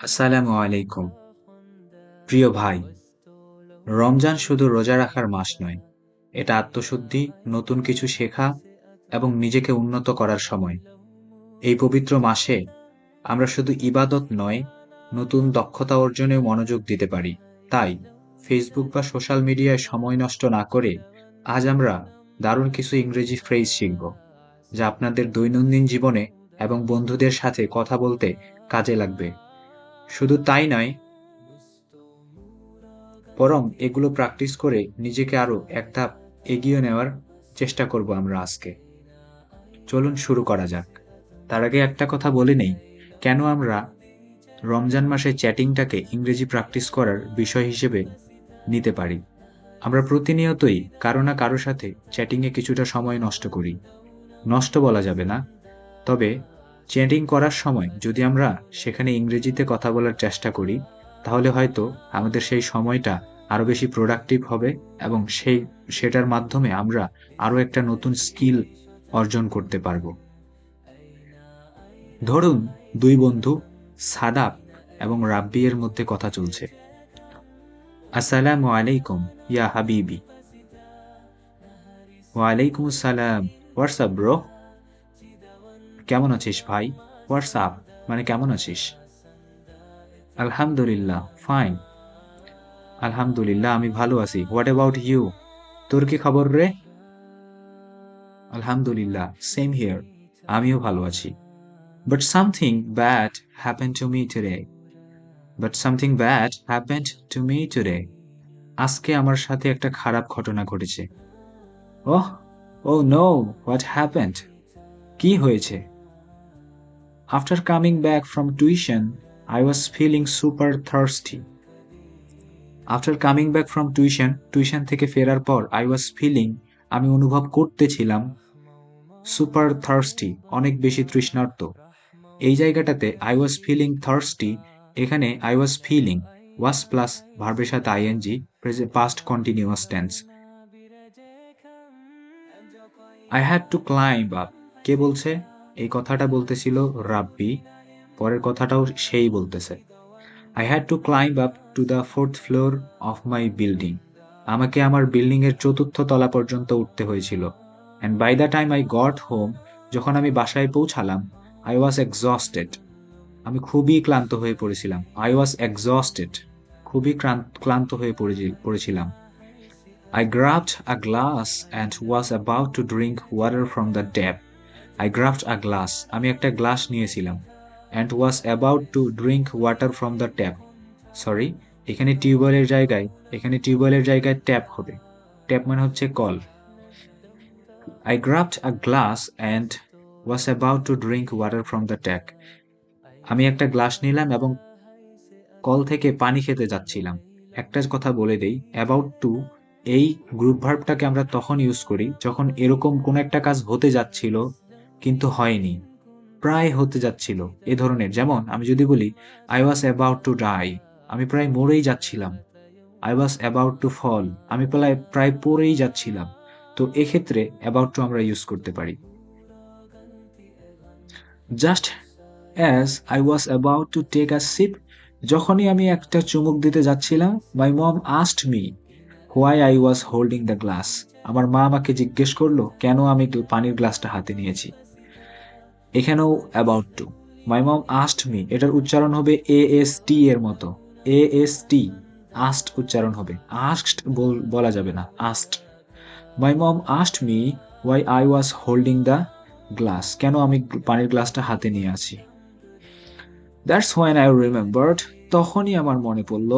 আসসালামু আলাইকুম। প্রিয় ভাই, রমজান শুধু রোজা রাখার মাস নয়, এটা আত্মশুদ্ধি, নতুন কিছু শেখা এবং নিজেকে উন্নত করার সময়। এই পবিত্র মাসে আমরা শুধু ইবাদত নয়, নতুন দক্ষতা অর্জনেও মনোযোগ দিতে পারি। তাই ফেসবুক বা সোশ্যাল মিডিয়ায় সময় নষ্ট না করে আজ আমরা দারুণ কিছু ইংরেজি ফ্রেজ শিখব, যা আপনাদের দৈনন্দিন জীবনে এবং বন্ধুদের সাথে কথা বলতে কাজে লাগবে। শুধু তাই নয়, বরং এগুলো প্র্যাকটিস করে নিজেকে আরও এক ধাপ এগিয়ে নেওয়ার চেষ্টা করব আমরা আজকে। চলুন শুরু করা যাক। তার আগে একটা কথা বলে নেই, কেন আমরা রমজান মাসে চ্যাটিংটাকে ইংরেজি প্র্যাকটিস করার বিষয় হিসেবে নিতে পারি? আমরা প্রতিনিয়তই কারও না কারও সাথে চ্যাটিংয়ে কিছুটা সময় নষ্ট করি। নষ্ট বলা যাবে না, তবে চ্যাটিং করার সময় যদি আমরা সেখানে ইংরেজিতে কথা বলার চেষ্টা করি, তাহলে হয়তো আমাদের সেই সময়টা আরও বেশি প্রোডাক্টিভ হবে এবং সেই, সেটার মাধ্যমে আমরা আরও একটা নতুন স্কিল অর্জন করতে পারব। ধরুন, দুই বন্ধু সাদাব এবং রাব্বি এর মধ্যে কথা চলছে। আসসালামু আলাইকুম, ইয়া হাবিবি। ওয়ালাইকুম আসসালাম হোয়াটসঅ্যাপ ব্রো? কেমন আছিস ভাই? হোয়াটসঅ্যাপ মানে কেমন আছিস? আলহামদুলিল্লাহ ফাইন আলহামদুলিল্লাহ, আমি ভালো আছি। হোয়াট অ্যাবাউট ইউ তোর কি খবর রে? আলহামদুলিল্লাহ সেম হিয়ার আমিও ভালো আছি। But something bad happen to me today but something bad happened to me today আজকে আমার সাথে একটা খারাপ ঘটনা ঘটেছে। Oh oh no what happened কি হয়েছে? After coming back from tuition, I was feeling super thirsty. After coming back from tuition, tuition থেকে ফেরার পর I was feeling আমি অনুভব করতেছিলাম সুপার থার্স্টি অনেক বেশি তৃষ্ণার্ত। এই জায়গাটাতে আই ওয়াজ ফিলিং থার্স্টি এখানে I was feeling was plus ভার্বের সাথে ING past continuous tense I had to climb up কে বলছে? এই কথাটা বলতেছিল রাব্বি, পরের কথাটাও সেই বলতেছে। I had to climb up to the fourth floor of my building আমাকে আমার বিল্ডিং এর চতুর্থ তলা পর্যন্ত উঠতে হয়েছিল। And by the time I got home যখন আমি বাসায় পৌঁছালাম আই ওয়াজ এক্সস্টেড আমি খুবই ক্লান্ত হয়ে পড়েছিলাম। আই ওয়াজ এক্সস্টেড খুবই ক্লান্ত হয়ে পড়েছিলাম। I grabbed a glass and was about to drink water from the tap I grabbed a glass আমি একটা গ্লাস নিয়েছিলাম and was about to drink water from the tap sorry এখানে টিউবওয়েলের জায়গায়, এখানে টিউবওয়েলের জায়গায় ট্যাপ হবে। ট্যাপ মানে হচ্ছে call I grabbed a glass and was about to drink water from the tap আমি একটা গ্লাস নিলাম এবং কল থেকে পানি খেতে যাচ্ছিলাম। একটা কথা বলে দেই অ্যাবাউট টু এই গ্রুপ ভার্বটাকে আমরা তখন ইউজ করি যখন এরকম কোন একটা কাজ হতে যাচ্ছিল কিন্তু হয়নি। প্রায় হতে যাচ্ছিল এ ধরনের। যেমন, আমি যদি বলি I was about to die আমি প্রায় মরেই যাচ্ছিলাম। I was about to fall আমি প্রায় প্রায় পড়েই যাচ্ছিলাম। তো এক্ষেত্রে অ্যাবাউট টু আমরা ইউজ করতে পারি। Just as I was about to take a sip যখনই আমি একটা চুমুক দিতে যাচ্ছিলাম my mom asked me why I was holding the glass আমার মা আমাকে জিজ্ঞেস করল, কেন আমি পানির গ্লাসটা হাতে নিয়েছি? এখানেও about to my mom asked me এটার উচ্চারণ হবে এ এস টি এর মতো। এ এস টি আস্ট উচ্চারণ হবে। আস্ট বলা যাবে না asked my mom asked me why I was holding the glass কেন আমি পানির গ্লাসটা হাতে নিয়ে আছি? দ্যাটস হোয়েন আই রিমেম্বার্ড তখনই আমার মনে পড়ল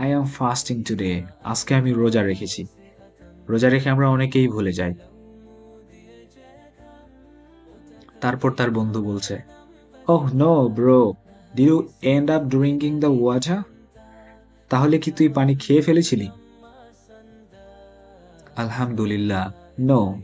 আই এম ফাস্টিং টুডে আজকে আমি রোজা রেখেছি। রোজা রেখে আমরা অনেকেই ভুলে যাই। তারপর তার বন্ধু বলছে ওহ no bro did you end up drinking the water তাহলে কি তুই পানি খেয়ে ফেলেছিলি? আলহামদুলিল্লাহ। নো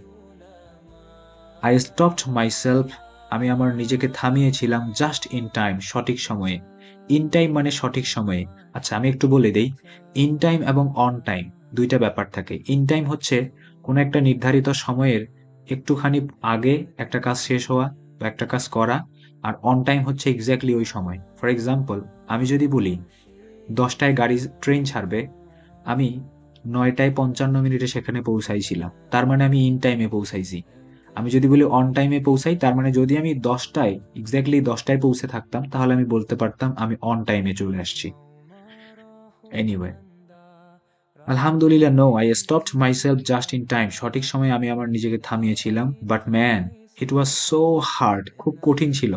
আই স্টপড মাইসেলফ আমি আমার নিজেকে থামিয়েছিলাম জাস্ট ইন টাইম সঠিক সময়ে। ইন টাইম মানে সঠিক সময়ে। আচ্ছা আমি একটু বলে দেই। ইন টাইম এবং অন টাইম দুইটা ব্যাপার থাকে। ইন টাইম হচ্ছে কোনো একটা নির্ধারিত সময়ের একটুখানি আগে একটা কাজ শেষ হওয়া বা একটা কাজ করা আর অন টাইম হচ্ছে এক্স্যাক্টলি ওই সময়। ফর এক্সাম্পল আমি যদি বলি, দশটায় গাড়ি ট্রেন ছাড়বে, আমি নয়টায় পঞ্চান্ন মিনিটে সেখানে পৌঁছাইছিলাম। তার মানে আমি ইন টাইমে পৌঁছাইছি। আমি যদি বলি অন টাইমে পৌঁছাই, তার মানে যদি আমি দশটায় এক্স্যাক্টলি দশটায় পৌঁছে থাকতাম, তাহলে আমি বলতে পারতাম আমি অন টাইমে চলে আসছি। এনিওয়ে আলহামদুলিল্লাহ no I stopped myself just in time সঠিক সময়ে আমি আমার নিজেকে থামিয়েছিলাম but man it was so hard খুব কঠিন ছিল।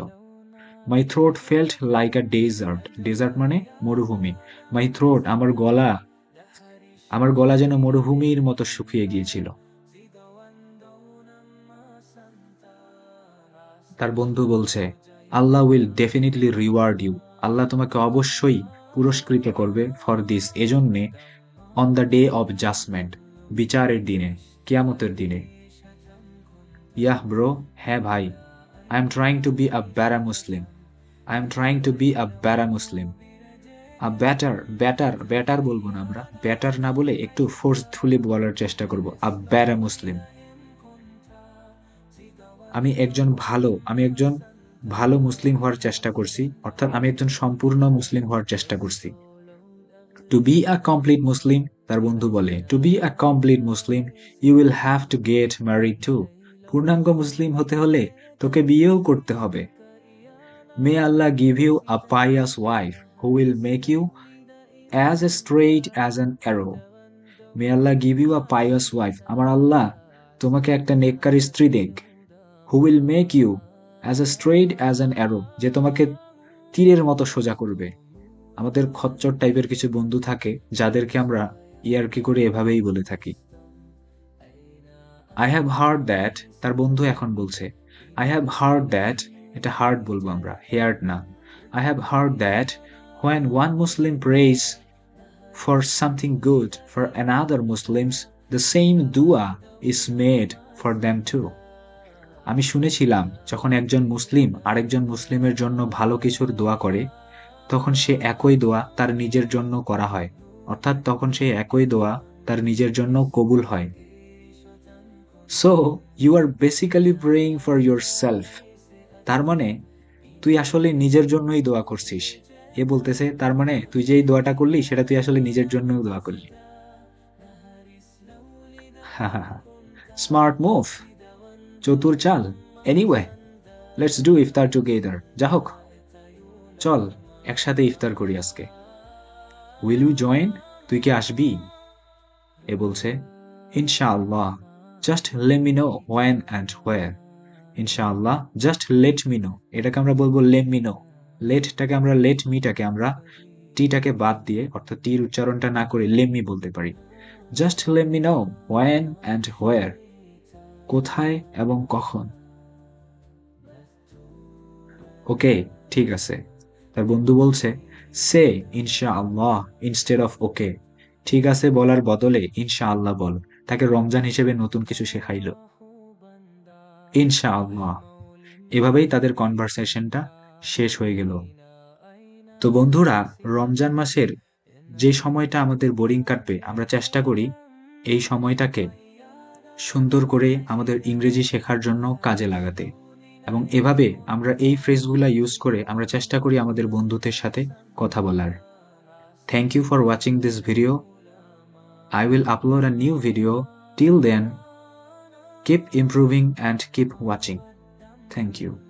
My throat felt like a desert desert মানে মরুভূমি। মাই থ্রোট আমার গলা আমার গলা যেন মরুভূমির মতো শুকিয়ে গিয়েছিল। তার বন্ধু বলছে, Allah will definitely reward you আল্লাহ তোমাকে অবশ্যই পুরস্কৃত করবে ফর দিস এজন্যে on the day of judgement বিচারের দিনে, কিয়ামতের দিনে। ইয়াহ ব্রো হ্যাঁ ভাই I am trying to be a better Muslim I am trying to be a better Muslim a better better better বলব না আমরা। ব্যাটার না বলে একটু ফোর্স ফোর্সফুলি বলার চেষ্টা করব। আ ব্যারা মুসলিম আমি একজন ভালো, আমি একজন ভালো মুসলিম হওয়ার চেষ্টা করছি। অর্থাৎ আমি একজন সম্পূর্ণ মুসলিম হওয়ার চেষ্টা করছি। To be a complete Muslim তার বন্ধু বলে to be a complete Muslim you will have to get married too পূর্ণাঙ্গ মুসলিম হতে হলে তোকে বিয়েও করতে হবে। May Allah give you a pious wife who will make you as a straight as an arrow may Allah give you a pious wife আমার আল্লাহ তোমাকে একটা নেককার স্ত্রী দেখ who will make you as a straight as an arrow যে তোমাকে তীরের মতো সোজা করবে। আমাদের খচ্চর টাইপের কিছু বন্ধু থাকে, যাদেরকে আমরা ইয়ারকি করে এভাবেই বলে থাকি। আই হ্যাভ হার্ড দ্যাট তার বন্ধু এখন বলছে আই হ্যাভ হার্ড দ্যাট এটা হার্ড বলব আমরা হেয়ার্ড না। I have heard that when one Muslim prays for something good for another Muslims the same দুয়া is made for them too আমি শুনেছিলাম, যখন একজন মুসলিম আরেকজন মুসলিমের জন্য ভালো কিছুর দোয়া করে তখন সে একই দোয়া তার নিজের জন্য করা হয়। অর্থাৎ তখন সে একই দোয়া তার নিজের জন্য কবুল হয়। So you are basically praying for yourself তার মানে তুই আসলে নিজের জন্যই দোয়া করছিস। এ বলতেছে, তার মানে তুই যেই দোয়াটা করলি, সেটা তুই আসলে নিজের জন্যই দোয়া করলি। স্মার্ট মুভ চতুর চাল। এনিওয়ে লেটস ডু ইফতার টুগেদার যা হোক চল। একসাথে ইফতার করি আজকে। উইল ইউ জয়েন তুই কি আসবি? এ বলছে, ইনশাআল্লাহ just let me know when and where ইনশাআল্লাহ জাস্ট লেট মি নো এটাকে আমরা বলব লেট মি নো লেটটাকে আমরা লেট মিটাকে আমরা টিটাকে বাদ দিয়ে, অর্থাৎ টির উচ্চারণটা না করে লেমি বলতে পারি। Just let me know when and where কোথায় এবং কখন। ওকে ঠিক আছে। তার বন্ধু বলছে, সে ইনশা আল্লাহ ইনস্টেড অফ ওকে। ঠিক আছে বলার বদলে ইনশা আল্লাহ বল। তাকে রমজান হিসেবে নতুন কিছু শেখাইল। ইনশা আল্লাহ এভাবেই তাদের কনভারসেশনটা শেষ হয়ে গেল। তো বন্ধুরা, রমজান মাসের যে সময়টা আমাদের বোরিং কাটবে, আমরা চেষ্টা করি এই সময়টাকে সুন্দর করে আমাদের ইংরেজি শেখার জন্য কাজে লাগাতে। এবং এভাবে আমরা এই ফ্রেজগুলো ইউজ করে আমরা চেষ্টা করি আমাদের বন্ধুদের সাথে কথা বলার। Thank you for watching this video I will upload a new video till then keep improving and keep watching thank you